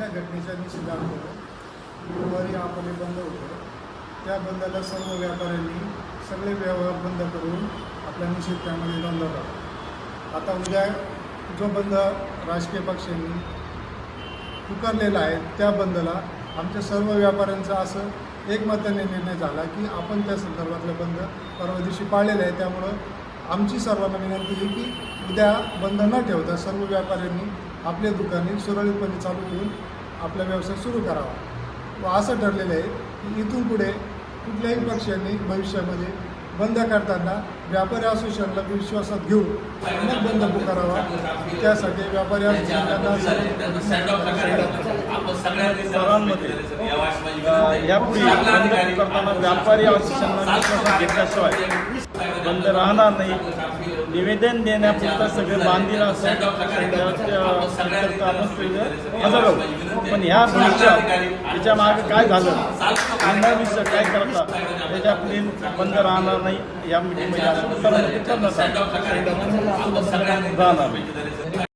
झालेल्या घटनेच्या निषेधार्थ गुरुवारी आपण हे बंद होतं. त्या बंदाला सर्व व्यापाऱ्यांनी सगळे व्यवहार बंद करून आपला निषेध त्यामध्ये नोंदवला आता उद्या जो बंद राजकीय पक्षांनी पुकारलेला आहे त्या बंदला आमच्या सर्व व्यापाऱ्यांचा असं एकमताने निर्णय झाला की आपण त्या संदर्भातलं बंद परवा दिवशी पाळलेलं आहे. त्यामुळं आमची सर्वांना विनंती आहे की उद्या बंद न ठेवता सर्व व्यापाऱ्यांनी आपले दुकाने सुरळीतपणे चालू ठेवून आपला व्यवसाय सुरू करावा. व असं ठरलेलं आहे की इथून पुढे कुठल्याही पक्षांनी भविष्यामध्ये बंद करताना व्यापारी असोसिएशनला विश्वासात घेऊन मग बंद पुकारावा त्यासाठी व्यापारी असोसिएशनला सर्वांमध्ये अ, यापुढे बंद करताना व्यापारी विश्वासात घेतल्याशिवाय बंद राहणार नाही. निवेदन देण्यापुरतं सगळे बांधील हजर आहोत पण ह्या भविष्यात त्याच्यामागे काय झालं? भविष्य काय करता? त्याच्या पुढे बंद राहणार नाही. या मिटिंगमध्ये असं. राहणार नाही.